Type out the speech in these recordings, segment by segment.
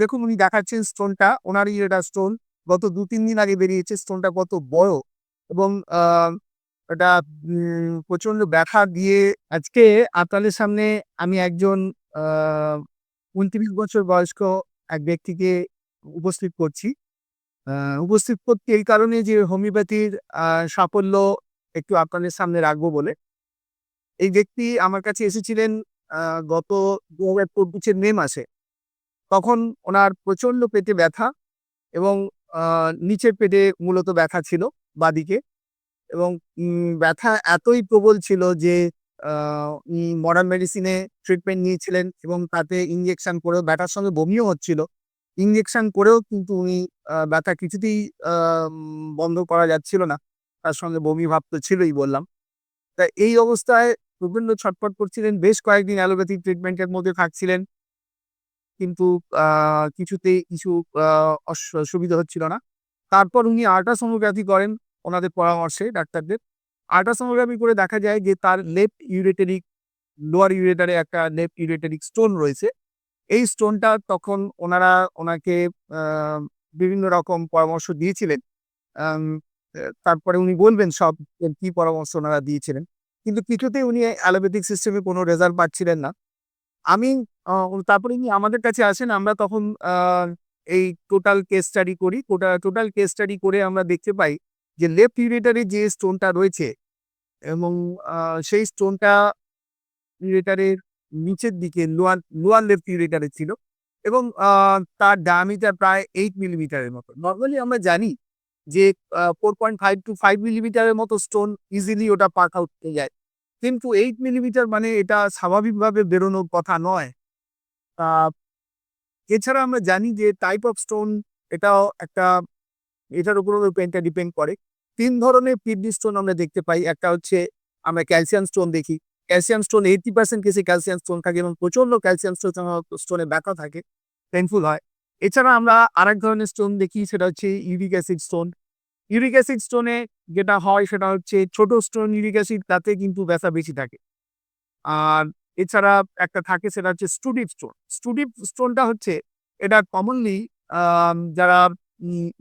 দেখুন উনি দেখাচ্ছেন স্টোনটা ওনারই এটা স্টোন গত দু, তিন দিন আগে বেরিয়েছে স্টোনটা কত বড়। এবং এটা প্রচণ্ড ব্যথা দিয়ে আজকে আপনাদের সামনে আমি একজন উনত্রিশ বছর বয়স্ক এক ব্যক্তিকে উপস্থিত করছি। উপস্থিত করতে এই কারণে যে হোমিওপ্যাথির সাফল্য একটু আপনাদের সামনে রাখব বলে। এই ব্যক্তি আমার কাছে এসেছিলেন গত দু হাজার চব্বিশের মে মাসে। তখন ওনার প্রচণ্ড পেটে ব্যথা এবং নিচের পেটে মূলত ব্যথা ছিল বাদিকে এবং ব্যথা এতই প্রবল ছিল যে মডার্ন মেডিসিনে ট্রিটমেন্ট নিয়েছিলেন এবং তাতে ইঞ্জেকশন করেও ব্যথার সঙ্গে বমিও হচ্ছিল। ইঞ্জেকশন করেও কিন্তু উনি ব্যথা কিছুতেই বন্ধ করা যাচ্ছিল না। তার সঙ্গে বমি ভাব তো ছিলই বললাম। তা এই অবস্থায় প্রচণ্ড ছটফট করছিলেন, বেশ কয়েকদিন অ্যালোপ্যাথিক ট্রিটমেন্টের মধ্যে থাকছিলেন। কিন্তু আহ, কিছুতেই কিছু আহ, অস- সুবিধা হচ্ছিল না। তারপর উনি আল্ট্রাসোনোগ্রাফি করেন ওনাদের পরামর্শে ডাক্তারদের। আল্ট্রাসোনোগ্রাফি করে দেখা যায় যে তার লেফট ইউরেটারিক লোয়ার ইউরেটারে একটা লেফট ইউরেটারিক স্টোন রয়েছে। এই স্টোনটা তখন ওনারা ওনাকে আহ, বিভিন্ন রকম পরামর্শ দিয়েছিলেন। তারপরে উনি বলবেন সব কি পরামর্শ ওনারা দিয়েছিলেন। কিন্তু কিছুতেই উনি অ্যালোপ্যাথিক সিস্টেমে কোনো রেজাল্ট পাচ্ছিলেন না। আমি তারপরে উনি আমাদের কাছে আসেন, আমরা তখন এই টোটাল কেস স্টাডি করি। টোটাল কেস স্টাডি করে আমরা দেখতে পাই যে লেফট ইউরেটারে যে স্টোনটা রয়েছে এবং সেই স্টোনটা ইউরেটারের নিচের দিকে লোয়ার লোয়ার লেফট ইউরেটারে ছিল এবং তার ডায়ামিটার প্রায় এইট মিলিমিটারের মতো। নর্মালি আমরা জানি যে four point five two five মিলিমিটারের মতো স্টোন ইজিলি ওটা পাক আউট হয়ে যায়। কিন্তু এইট মিলিমিটার মানে এটা স্বাভাবিকভাবে বেরোনোর কথা নয়। এছাড়া আমরা জানি যে টাইপ অফ স্টোন এটাও একটা, এটার উপর পেনটা ডিপেন্ড করে। তিন ধরনের কিডনি স্টোন আমরা দেখতে পাই। একটা হচ্ছে আমরা ক্যালসিয়াম স্টোন দেখি। ক্যালসিয়াম স্টোন এইটি পার্সেন্ট কেসে ক্যালসিয়াম স্টোন থাকে এবং প্রচণ্ড ক্যালসিয়াম স্টোন স্টোনে ব্যথা থাকে। পেনফুল হয়। এছাড়া আমরা আরেক ধরনের স্টোন দেখি, সেটা হচ্ছে uric acid stone uric acid স্টোনে যেটা হয়, সেটা হচ্ছে ছোট স্টোন ইউরিক অ্যাসিড তাতে কিন্তু ব্যথা বেশি থাকে। আর এছাড়া একটা থাকে সেটা হচ্ছে স্টুডিপ স্টোন স্টুডিপ স্টোনটা হচ্ছে, এটা কমনলি যারা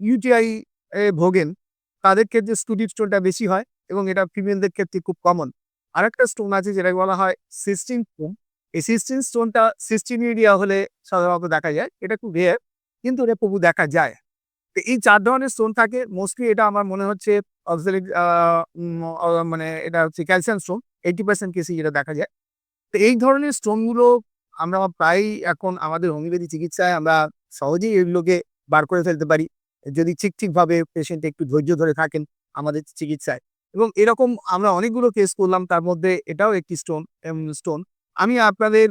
ইউটিআই এ ভোগেন, তাদের ক্ষেত্রে স্টুডিপ স্টোনটা বেশি হয় এবং এটা ফিমেলদের ক্ষেত্রে খুব কমন আরেকটা স্টোন আছে যেটাকে বলা হয় সিস্টিন স্টোন এই সিস্টিন স্টোনটা সিস্টিন এরিয়া হলে সাধারণত দেখা যায়, এটা খুব রেয়ার কিন্তু এটা প্রভু দেখা যায়। তো এই চার ধরনের স্টোন থাকে। মোস্টলি এটা আমার মনে হচ্ছে মানে এটা হচ্ছে ক্যালসিয়াম স্টোন এইটি পার্সেন্ট কেসে যেটা দেখা যায়। তো এই ধরনের স্টোনগুলো আমরা প্রায়ই এখন আমাদের হোমিওপ্যাথি চিকিৎসায় আমরা সহজেই এগুলোকে বার করে ফেলতে পারি। যদি ঠিক ঠিকভাবে পেশেন্ট একটু ধৈর্য ধরে থাকেন আমাদের চিকিৎসায়। এবং এরকম আমরা অনেকগুলো কেস করলাম, তার মধ্যে এটাও একটি স্টোন স্টোন আমি আপনাদের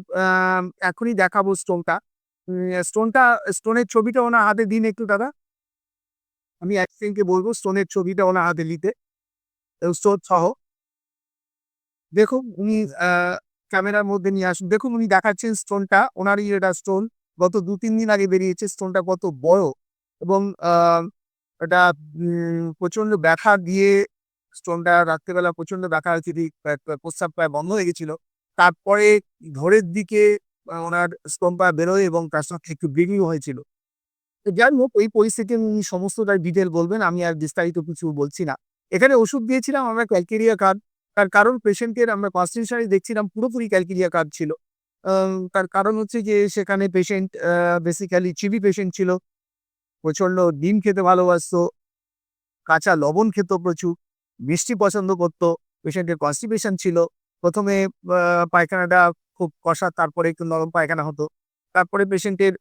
এখনই দেখাবো স্টোনটা স্টোনটা স্টোনের ছবিটা ওনার হাতে দিন একটু, দাদা। আমি একজনকে বলব স্টোনের ছবিটা ওনার হাতে নিতে স্টোন সহ। দেখুন, উনি ক্যামেরার মধ্যে নিয়ে আসুন। দেখুন উনি দেখাচ্ছেন স্টোনটা ওনারই এটা স্টোন গত দু, তিন দিন আগে বেরিয়েছে স্টোনটা কত বড়। এবং এটা প্রচণ্ড ব্যথা দিয়ে স্টোনটা রাত্রেবেলা প্রচণ্ড ব্যথা হয়েছে দি- পে- পে- প্রস্রাব প্রায় বন্ধ হয়ে গেছিল। তারপরে ভোরের দিকে ওনার স্টোন পা বেরোয় এবং তার সঙ্গে একটু ব্লিডিং হয়েছিল। যাই হোক, ওই পরিস্থিতি উনি সমস্তটা ডিটেল বলবেন, আমি আর বিস্তারিত কিছু বলছি না। এখানে ওষুধ দিয়েছিলাম আমরা ক্যালকেরিয়া কার্ড তার কারণ পেশেন্টের আমরা কনস্টিটিউশনে দেখছিলাম, পুরোপুরি ক্যালকেরিয়া কার্ড ছিল। তার কারণ হচ্ছে যে সেখানে পেশেন্ট বেসিক্যালি চিবি পেশেন্ট ছিল। প্রচণ্ড ডিম খেতে ভালোবাসতো, কাঁচা লবণ খেত প্রচুর, মিষ্টি পছন্দ করতো পেশেন্টের কনস্টিপেশন ছিল। প্রথমে পায়খানাটা খুব কষা, তারপরে একটু নরম পায়খানা হতো। তারপরে পেশেন্টের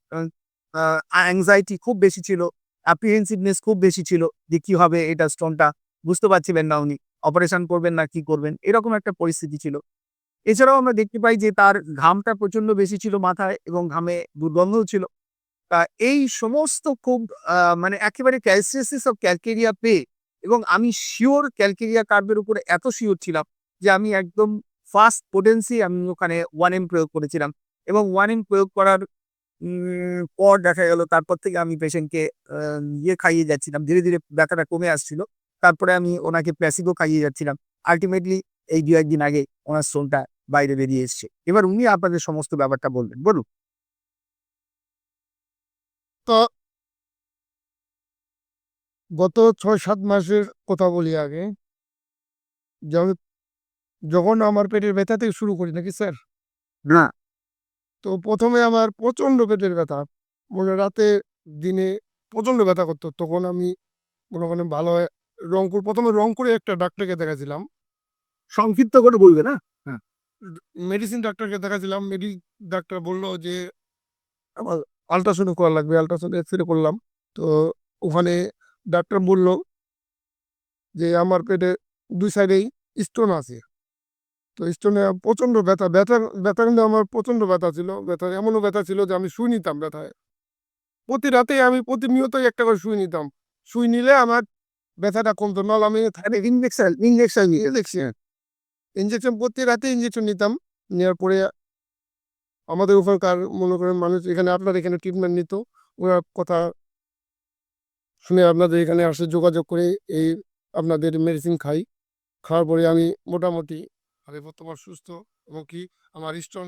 অ্যাংজাইটি খুব বেশি ছিল অ্যাপ্রিহেন্সিভনেস খুব বেশি ছিল যে কি হবে এটা স্টোনটা বুঝতে পারছিলেন না উনি। অপারেশন করবেন না কি করবেন, এরকম একটা পরিস্থিতি ছিল। এছাড়াও আমরা দেখতে পাই যে তার ঘামটা প্রচণ্ড বেশি ছিল মাথায় এবং ঘামে দুর্গন্ধও ছিল। তা এই সমস্ত খুব মানে একেবারে ক্যালসিয়াসিস অফ ক্যালকেরিয়া পেয়ে এবং আমি শিওর ক্যালকেরিয়া কার্ভের উপরে এত শিওর ছিলাম যে আমি একদম ফার্স্ট পোটেন্সি আমি ওখানে ওয়ান এম প্রয়োগ করেছিলাম এবং ওয়ান এম প্রয়োগ করার পর দেখা গেল তারপর থেকে আমি পেশেন্টকে ইয়ে খাইয়ে যাচ্ছিলাম। ধীরে ধীরে ব্যথাটা কমে আসছিল। তারপরে আমি ওনাকে প্যাসিভও খাইয়ে যাচ্ছিলাম। আলটিমেটলি এই দু একদিন আগে ওনার স্টোনটা বাইরে বেরিয়ে এসছে। এবার উনি আপনাদের সমস্ত ব্যাপারটা বলবেন বলুন। গত গত ছয় সাত মাসের কথা বলি আগে। যখন যখন আমার পেটের ব্যথা থেকে শুরু করি নাকি স্যার? না। তো প্রথমে আমার প্রচণ্ড পেটের ব্যথা। মনে রাতে দিনে প্রচণ্ড ব্যথা করতো। তখন আমি মনে করেন ভালো হয়ে রংপুর প্রথমে রংপুরে একটা ডাক্তারকে দেখাছিলাম সংক্ষিপ্ত করে বলবে না? মেডিসিন ডাক্তারকে দেখাছিলাম মেডি ডাক্তার বলল যে আমার আলট্রাসাউন্ড করা লাগবে আলট্রাসাউন্ড এক্স রে করলাম। তো ওখানে ডাক্তার বলল যে আমার পেটে দুই সাইডেই স্টোন আছে। তো স্টোনে প্রচণ্ড ব্যথা ব্যথা ব্যথা কিন্তু আমার প্রচণ্ড ব্যথা ছিল। ব্যথা এমনও ব্যথা ছিল যে আমি শুই নিতাম ব্যথায়। প্রতি রাতে আমি প্রতিনিয়তই একটা করে শুই নিতাম। শুই নিলে আমার ব্যথাটা কমতো নল আমি ইঞ্জেকশন ইঞ্জেকশন ইঞ্জেকশন ইঞ্জেকশন প্রতি রাতে ইঞ্জেকশন নিতাম। নেওয়ার পরে আমাদের ওখানকার মনে করেন মানুষ এখানে আপনার এখানে ট্রিটমেন্ট নিত। ওরা কথা শুনে আপনাদের এখানে আসে, যোগাযোগ করে এই আপনাদের মেডিসিন খাই। খাওয়ার পরে আমি মোটামুটি আমি বর্তমান সুস্থ এবং কি আমার স্টোন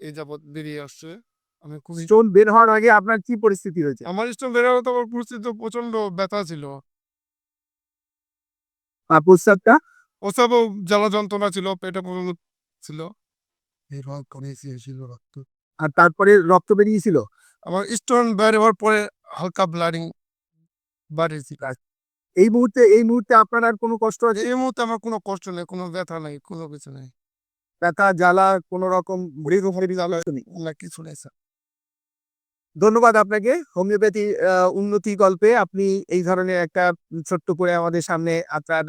এই যাবৎ বেরিয়ে আসছে। আমি খুবই স্টোন বের হওয়ার আগে আপনার কি পরিস্থিতি হয়েছে আমার স্টোন তো আমার পরিস্থিতি প্রচণ্ড ব্যথা ছিল। আর প্রস্তাবটা ওসবও জ্বালা যন্ত্রণা ছিল পেটে প্রচণ্ড ছিল। রক্ত আর তারপরে রক্ত বেরিয়েছিল? আমার স্টোন বের হওয়ার পরে হালকা ব্লাডিং বাড়িয়েছিল। এই মুহূর্তে এই মুহূর্তে আপনার আর কোনো কষ্ট আছে? এই মুহূর্তে আমার কোনো কষ্ট নেই কোনো ব্যথা নেই কোনো কিছু নেই। ব্যথা জ্বালা কোনো রকম রিকভারি জ্বালা না কিছু নেই স্যার ধন্যবাদ আপনাকে। হোমিওপ্যাথি উন্নতি গল্পে আপনি এই ধরনের একটা ছোট্ট করে আমাদের সামনে আপনার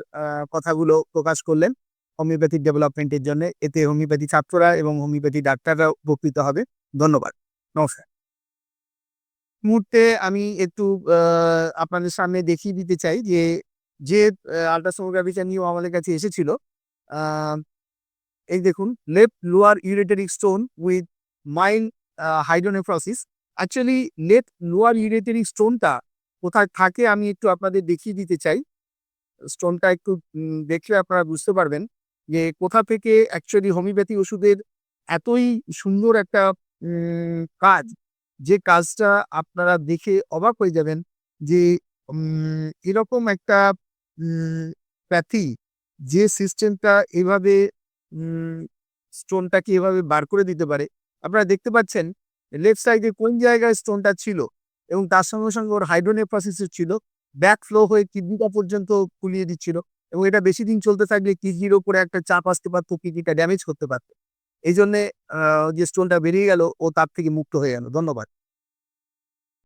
কথাগুলো প্রকাশ করলেন। হোমিওপ্যাথি ডেভেলপমেন্টের জন্য এতে হোমিওপ্যাথি ছাত্ররা এবং হোমিওপ্যাথি ডাক্তাররা উপকৃত হবে। ধন্যবাদ। নমস্কার। মুহূর্তে আমি একটু আপনাদের সামনে দেখিয়ে দিতে চাই যে যে আলট্রাসোনোগ্রাফিটা নিয়েও আমাদের কাছে এসেছিল এই দেখুন, left lower ureteric stone with mild hydronephrosis. Actually left lower ureteric স্টোনটা কোথায় থাকে আমি একটু আপনাদের দেখিয়ে দিতে চাই। স্টোনটা একটু দেখলে আপনারা বুঝতে পারবেন যে কোথা থেকে অ্যাকচুয়ালি হোমিওপ্যাথি ওষুধের এতই সুন্দর একটা কাজ, যে কাজটা আপনারা দেখে অবাক হয়ে যাবেন যে এরকম একটা প্যাথি যে সিস্টেমটা এভাবে স্টোনটাকে এভাবে বার করে দিতে পারে। আপনারা দেখতে পাচ্ছেন লেফট সাইডে কোন জায়গায় স্টোনটা ছিল? এবং তার সঙ্গে সঙ্গে ওর হাইড্রোনেফ্রোসিসের ছিল। ব্যাক ফ্লো হয়ে কিডনিটা পর্যন্ত ফুলিয়ে দিচ্ছিল। এবং এটা বেশি দিন চলতে থাকলে কিডনির ওপরে একটা চাপ আসতে পারতো কিডনিটা ড্যামেজ করতে পারতো। এই জন্যে যে স্টোনটা বেরিয়ে গেল, ও তার থেকে মুক্ত হয়ে গেল। ধন্যবাদ।